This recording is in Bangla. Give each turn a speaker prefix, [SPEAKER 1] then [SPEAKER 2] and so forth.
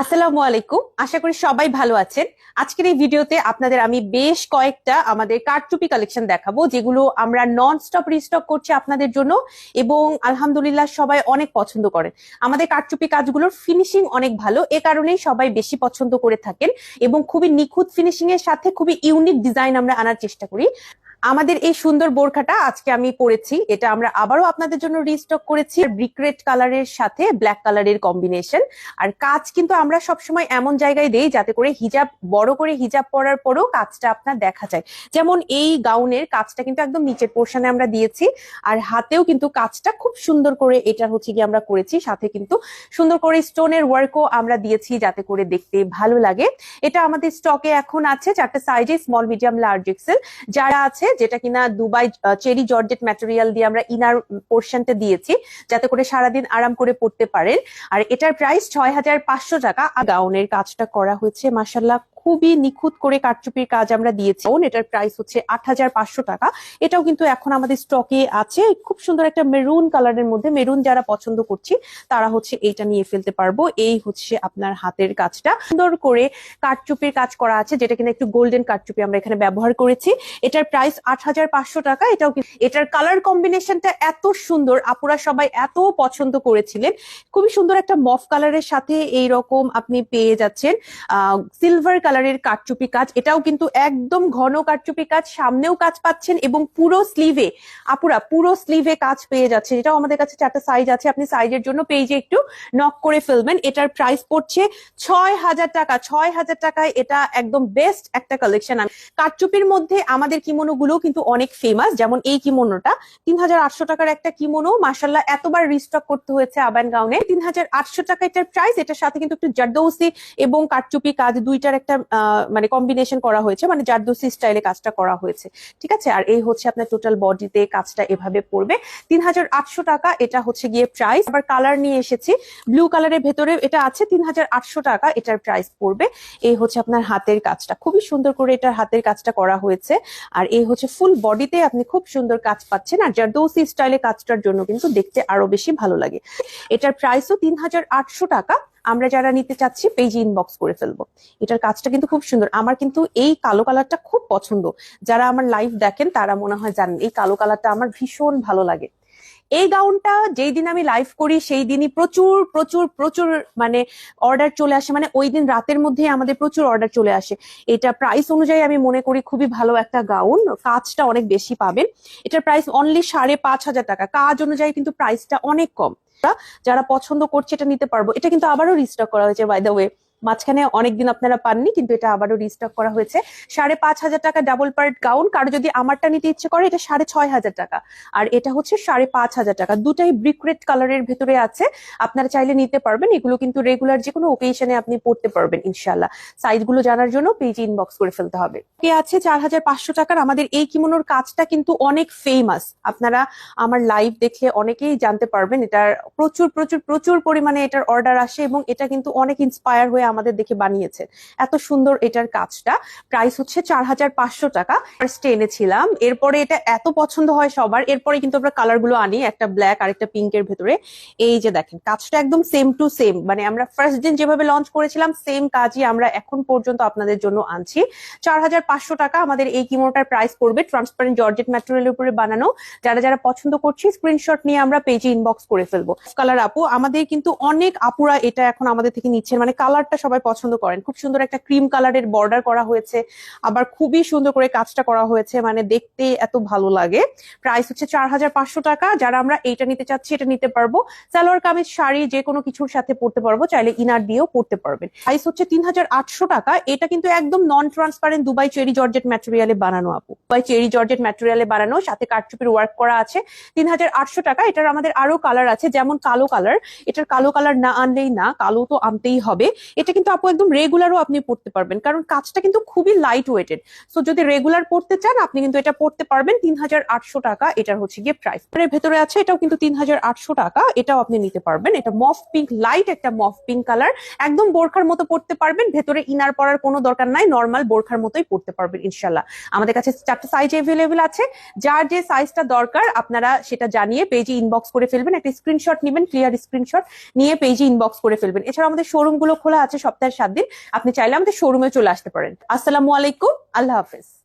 [SPEAKER 1] আসসালামু আলাইকুম। আশা করি সবাই ভালো আছেন। আজকের এই ভিডিওতে আপনাদের আমি বেশ কয়েকটা আমাদের কারচুপি কালেকশন দেখাবো, যেগুলো আমরা নন স্টপ রিস্টক করছি আপনাদের জন্য এবং আলহামদুলিল্লাহ সবাই অনেক পছন্দ করেন। আমাদের কারচুপি কাজগুলোর ফিনিশিং অনেক ভালো, এ কারণেই সবাই বেশি পছন্দ করে থাকেন এবং খুবই নিখুঁত ফিনিশিং এর সাথে খুবই ইউনিক ডিজাইন আমরা আনার চেষ্টা করি। আমাদের এই সুন্দর বোরখাটা আজকে আমি পরেছি। এটা আমরা আবারও আপনাদের জন্য রিস্টক করেছি। ব্রিক রেড কালারের সাথে ব্ল্যাক কালারের কম্বিনেশন আর কাজ কিন্তু আমরা সবসময় এমন জায়গায় দেই যাতে করে হিজাব, বড় করে হিজাব পরার পরেও কাজটা আপনার দেখা যায়। যেমন এই গাউনের কাজটা কিন্তু একদম নিচের পোর্শনে আমরা দিয়েছি। আর হাতেও কিন্তু কাজটা খুব সুন্দর করে এটা হচ্ছে গিয়ে আমরা করেছি। সাথে কিন্তু সুন্দর করে স্টোনের ওয়ার্কও আমরা দিয়েছি যাতে করে দেখতে ভালো লাগে। এটা আমাদের স্টকে এখন আছে চারটে সাইজে স্মল মিডিয়াম লার্জ এক্সেল যারা আছে যেটা কিনা দুবাই চেরি জর্জেট ম্যাটেরিয়াল দিয়ে আমরা ইনার পোর্শনটা দিয়েছি, যাতে করে সারাদিন আরাম করে পড়তে পারেন। আর এটার প্রাইস ছয় হাজার পাঁচশো টাকা। গাউনের কাজটা করা হয়েছে মাসাল্লাহ খুবই নিখুঁত করে কারচুপির কাজ আমরা দিয়েছি। এটার প্রাইস হচ্ছে আট হাজার পাঁচশো টাকা। এটাও কিন্তু এখন আমাদের স্টকে আছে। খুব সুন্দর একটা মেরুন কালারের মধ্যে মেরুন যারা পছন্দ করছি, তারা হচ্ছে এইটা নিয়ে ফেলতে পারব। এই হচ্ছে আপনার হাতের কাজটা। সুন্দর করে কারচুপির কাজ করা আছে, যেটা কিনা একটু গোল্ডেন কারচুপি আমরা এখানে ব্যবহার করেছি। এটার প্রাইস আট হাজার পাঁচশো টাকা। এটাও এটার কালার কম্বিনেশনটা এত সুন্দর। আপুরা সবাই এত পছন্দ করেছিলেন। খুবই সুন্দর একটা মফ কালারের সাথে এই রকম আপনি পেয়ে যাচ্ছেন। সিলভার কালারের কারচুপি কাজ, এটাও কিন্তু একদম ঘন কারচুপি কাজ, সামনেও কাজ পাচ্ছেন এবং পুরো স্লিভে আপুরা, পুরো স্লিভে কাজ পেয়ে যাচ্ছে এটাও আমাদের কাছে চারটা সাইজ আছে, আপনি সাইজের জন্য পেজে একটু নক করে ফেলবেন। এটার প্রাইস পড়ছে ছয় হাজার টাকা, ছয় হাজার টাকায় এটা একদম বেস্ট একটা কালেকশন কারচুপির মধ্যে আমাদের কিমোনো গুলো কিন্তু অনেক ফেমাস যেমন এই কিমোনোটা তিন হাজার আটশো টাকার একটা কিমোনো মাসাল্লাহ এতবার রিস্টক করতে হয়েছে আবান গাউনে তিন হাজার আটশো টাকা এটার প্রাইস এটার সাথে কিন্তু একটু জারদৌসি এবং কারচুপি কাজ, দুইটার একটা মানে কম্বিনেশন করা হয়েছে মানে জারদৌসি স্টাইলে কাজটা করা হয়েছে। ঠিক আছে? আর এই হচ্ছে আপনার টোটাল বডিতে কাজটা এভাবে পড়বে। তিন হাজার আটশো টাকা এটা হচ্ছে গিয়ে প্রাইস আবার কালার নিয়ে এসেছি। ব্লু কালারের ভেতরে এটা আছে তিন হাজার আটশো টাকা এটার প্রাইস পড়বে। এই হচ্ছে আপনার হাতের কাজটা। খুবই সুন্দর করে এটার হাতের কাজটা করা হয়েছে। আর এই হচ্ছে ফুল বডিতে আপনি খুব সুন্দর কাজ পাচ্ছেন। আর জারদৌসি স্টাইলে কাজটার জন্য কিন্তু দেখতে আরও বেশি ভালো লাগে। এটার প্রাইসও তিন হাজার আটশো টাকা। আমরা যারা নিতে চাচ্ছি পেজ ইনবক্স করে ফেলব। এটার কাজটা কিন্তু খুব সুন্দর। আমার কিন্তু এই কালো কালারটা খুব পছন্দ। যারা আমার লাইভ দেখেন, তারা মনে হয় জানেন, এই কালো কালারটা আমার ভীষণ ভালো লাগে। এই গাউনটা যেই দিন আমি লাইভ করি সেই দিনই প্রচুর প্রচুর প্রচুর মানে অর্ডার চলে আসে। মানে ওই দিন রাতের মধ্যেই আমাদের প্রচুর অর্ডার চলে আসে। এটা প্রাইস অনুযায়ী আমি মনে করি খুবই ভালো একটা গাউন কাজটা অনেক বেশি পাবেন। এটার প্রাইস অনলি সাড়ে পাঁচ হাজার টাকা। কাজ অনুযায়ী কিন্তু প্রাইসটা অনেক কম। যারা পছন্দ করছে এটা নিতে পারব। এটা কিন্তু আবারও রিস্টক করা হয়েছে বাই দ্য ওয়ে মাঝখানে অনেকদিন আপনারা পাননি, কিন্তু এটা আবারও রিস্টক করা হয়েছে। সাড়ে পাঁচ হাজার টাকা ডাবল পার্ট গাউন কারও যদি আমারটা নিতে ইচ্ছে করে, এটা সাড়ে ছয় হাজার টাকা। আর এটা হচ্ছে সাড়ে পাঁচ হাজার টাকা। দুটাই ব্রিক রেড কালারের ভেতরে আছে। আপনারা চাইলে নিতে পারবেন। এগুলো কিন্তু রেগুলার যে কোনো ওকেশনে আপনি পড়তে পারবেন ইনশাল্লাহ সাইজগুলো জানার জন্য পেজ ইনবক্স করে ফেলতে হবে। এ আছে চার হাজার পাঁচশো টাকার। আমাদের এই কিমোনোর কাজটা কিন্তু অনেক ফেমাস আপনারা আমার লাইভ দেখলে অনেকেই জানতে পারবেন। এটার প্রচুর প্রচুর প্রচুর পরিমাণে এটার অর্ডার আসে এবং এটা কিন্তু অনেক ইন্সপায়ার হয়ে আমাদের দেখে বানিয়েছে এত সুন্দর এটার কাজটা। প্রাইস হচ্ছে চার হাজার পাঁচশো টাকা। ফার্স্টে এনেছিলাম। এরপরে এটা এত পছন্দ হয় সবার। এরপরে কিন্তু আমরা কালারগুলো আনি, একটা ব্ল্যাক আর একটা পিঙ্কের ভেতরে। এই যে দেখেন, কাজটা একদম সেম টু সেম মানে আমরা ফার্স্ট দিন যেভাবে লঞ্চ করেছিলাম সেম কাজই আমরা এখন পর্যন্ত আপনাদের জন্য আনছি। চার হাজার পাঁচশো টাকা আমাদের এই কিমোটার প্রাইস পড়বে ট্রান্সপারেন্ট জর্জেট ম্যাটেরিয়ালের উপরে বানানো। যারা যারা পছন্দ করছি স্ক্রিনশট নিয়ে আমরা পেজে ইনবক্স করে ফেলব। কালার আপু, আমাদের কিন্তু অনেক আপুরা এটা এখন আমাদের থেকে নিচ্ছেন। মানে কালারটা সবাই পছন্দ করেন। খুব সুন্দর একটা ক্রিম কালারের বর্ডার করা হয়েছে। আবার খুবই সুন্দর করে কাজটা করা হয়েছে মানে দেখতে এত ভালো লাগে। প্রাইস হচ্ছে চার হাজার পাঁচশো টাকা। যারা আমরা এইটা নিতে চাচ্ছি, এটা নিতে পারব। সালোয়ার, কামিজ, শাড়ি, যে কোনো কিছুর সাথে পড়তে পারব। চাইলে ইনার দিয়েও পড়তে পারবেন। প্রাইস হচ্ছে তিন হাজার আটশো টাকা। এটা কিন্তু একদম non transparent Dubai cherry georgette ম্যাটেরিয়ালে বানানো, আপু। দুবাই চেরি জর্জেট ম্যাটেরিয়ালে বানানো, সাথে কারচুপির ওয়ার্ক করা আছে। তিন হাজার আটশো টাকা। এটার আমাদের আরও কালার আছে, যেমন কালো কালার এটার কালো কালার না আনলেই না, কালো তো আনতেই হবে। এটা কিন্তু আপু একদম রেগুলারও আপনি পড়তে পারবেন। কারণ কাজটা কিন্তু খুবই লাইট ওয়েটেড সো যদি রেগুলার পড়তে চান, আপনি কিন্তু এটা পড়তে পারবেন। তিন হাজার আটশো টাকা, এটার হচ্ছে গিয়ে প্রাইস এর ভেতরে আছে, এটাও কিন্তু তিন হাজার আটশো টাকা, এটাও আপনি নিতে পারবেন। এটা মফ পিঙ্ক লাইট একটা মফ পিঙ্ক কালার একদম বোরখার মতো পড়তে পারবেন। ভেতরে ইনার পরার কোনো দরকার নাই। নর্মাল বোরখার মতোই পড়তে পারবেন ইনশাল্লাহ আমাদের কাছে চারটা সাইজ এভেলেবেল আছে। যার যে সাইজটা দরকার, আপনারা সেটা জানিয়ে পেজে ইনবক্স করে ফেলবেন। একটা স্ক্রিনশট নেবেন ক্লিয়ার স্ক্রিনশট নিয়ে পেজে ইনবক্স করে ফেলবেন। এছাড়া আমাদের শোরুমগুলো খোলা আছে সপ্তাহে সাত দিন আপনি চাইলে আমাদের শোরুমে চলে আসতে পারেন। আসসালামু আলাইকুম আল্লাহ হাফেজ।